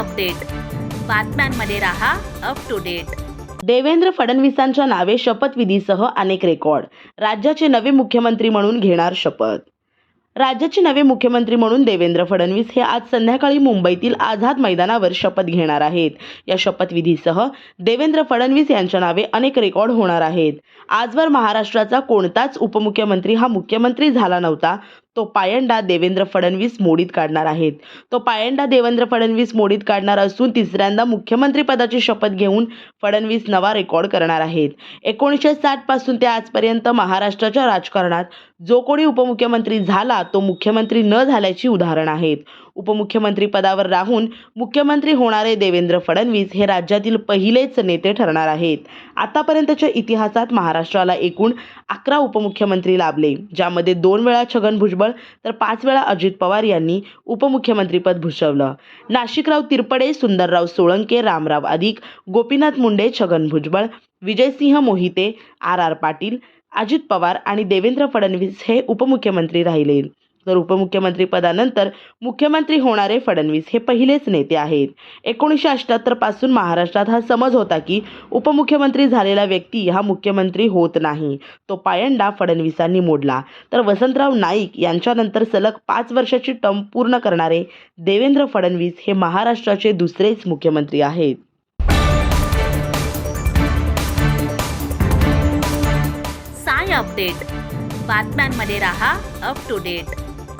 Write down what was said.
Update बातम्यांमध्ये राहा up to date Devendra फडणवीसांच्या नावे शपथविधीसह अनेक रेकॉर्ड. राज्याचे नवे मुख्यमंत्री म्हणून घेणार शपथ. राज्याचे नवे मुख्यमंत्री म्हणून देवेंद्र फडणवीस हे आज संध्याकाळी मुंबईतील आझाद मैदानावर शपथ घेणार आहेत. या शपथविधीसह देवेंद्र फडणवीस यांच्या नावे अनेक रेकॉर्ड होणार आहेत. आजवर महाराष्ट्राचा कोणताच उपमुख्यमंत्री हा मुख्यमंत्री झाला नव्हता तो पायंडा देवेंद्र फडणवीस मोडीत काढणार आहेत. तो पायंडा देवेंद्र फडणवीस मोडीत काढणार असून तिसऱ्यांदा मुख्यमंत्री पदाची शपथ घेऊन फडणवीस नवा रेकॉर्ड करणार आहेत. एकोणीसशे साठपासून ते आजपर्यंत महाराष्ट्राच्या राजकारणात जो कोणी उपमुख्यमंत्री झाला तो मुख्यमंत्री न झाल्याची उदाहरण आहेत. उपमुख्यमंत्री पदावर राहून मुख्यमंत्री होणारे देवेंद्र फडणवीस हे राज्यातील पहिलेच नेते ठरणार आहेत. आतापर्यंतच्या इतिहासात महाराष्ट्राला एकूण अकरा उपमुख्यमंत्री लाभले ज्यामध्ये दोन वेळा छगन भुजबळ तर पाच वेळा अजित पवार यांनी उपमुख्यमंत्रीपद भूषवलं. नाशिकराव तिरपडे सुंदरराव सोळंके रामराव अधिक गोपीनाथ मुंडे छगन भुजबळ विजयसिंह मोहिते आर आर पाटील अजित पवार आणि देवेंद्र फडणवीस हे उपमुख्यमंत्री राहिले. तर उपमुख्यमंत्रीपदानंतर मुख्यमंत्री होणारे फडणवीस हे पहिलेच नेते आहेत. एकोणीसशे अठ्ठ्याहत्तरपासून महाराष्ट्रात हा समज होता की उपमुख्यमंत्री झालेला व्यक्ती हा मुख्यमंत्री होत नाही. तो पायंडा फडणवीसांनी मोडला. तर वसंतराव नाईक यांच्यानंतर सलग पाच वर्षाची टर्म पूर्ण करणारे देवेंद्र फडणवीस हे महाराष्ट्राचे दुसरेच मुख्यमंत्री आहेत. साय अपडेट. बातम्यांमध्ये रहा अप टू डेट